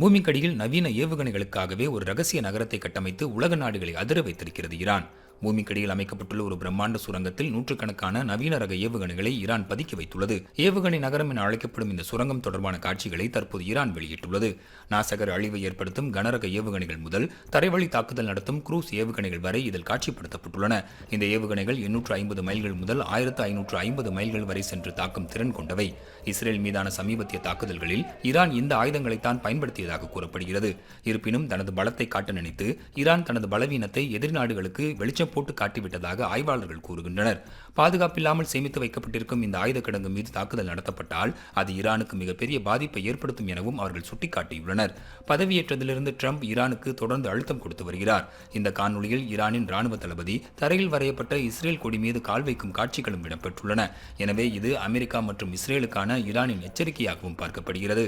பூமிக்கடியில் நவீன ஏவுகணைகளுக்காகவே ஒரு ரகசிய நகரத்தை கட்டமைத்து உலக நாடுகளை அதிர வைத்திருக்கிறது ஈரான். பூமிக்கடியில் அமைக்கப்பட்டுள்ள ஒரு பிரம்மாண்ட சுரங்கத்தில் நூற்றுக்கணக்கான நவீன ரக ஏவுகணைகளை ஈரான் பதுக்கி வைத்துள்ளது. ஏவுகணை நகரம் என அழைக்கப்படும் இந்த சுரங்கம் தொடர்பான காட்சிகளை தற்போது ஈரான் வெளியிட்டுள்ளது. நாசகர் அழிவை ஏற்படுத்தும் கனரக ஏவுகணைகள் முதல் தரைவழி தாக்குதல் நடத்தும் குரூஸ் ஏவுகணைகள் வரை இதில் காட்சிப்படுத்தப்பட்டுள்ளன. இந்த ஏவுகணைகள் எண்ணூற்று ஐம்பது மைல்கள் முதல் ஆயிரத்து ஐநூற்று ஐம்பது மைல்கள் வரை சென்று தாக்கும் திறன் கொண்டவை. இஸ்ரேல் மீதான சமீபத்திய தாக்குதல்களில் ஈரான் இந்த ஆயுதங்களைத்தான் பயன்படுத்தியதாக கூறப்படுகிறது. இருப்பினும் தனது பலத்தை காட்ட நினைத்து ஈரான் தனது பலவீனத்தை எதிர்நாடுகளுக்கு வெளிச்சம் போட்டு காட்டிவிட்டதாக ஆய்வாளர்கள் கூறுகின்றனர். பாதுகாப்பில்லாமல் சேமித்து வைக்கப்பட்டிருக்கும் இந்த ஆயுத கிடங்கு மீது தாக்குதல் நடத்தப்பட்டால் அது ஈரானுக்கு மிகப்பெரிய பாதிப்பை ஏற்படுத்தும் எனவும் அவர்கள் சுட்டிக்காட்டியுள்ளனர். பதவியேற்றதிலிருந்து ட்ரம்ப் ஈரானுக்கு தொடர்ந்து அழுத்தம் கொடுத்து வருகிறார். இந்த காணொலியில் ஈரானின் ராணுவ தளபதி தரையில் வரையப்பட்ட இஸ்ரேல் கொடி மீது கால் வைக்கும் காட்சிகளும் இடம்பெற்றுள்ளன. எனவே இது அமெரிக்கா மற்றும் இஸ்ரேலுக்கான ஈரானின் எச்சரிக்கையாகவும் பார்க்கப்படுகிறது.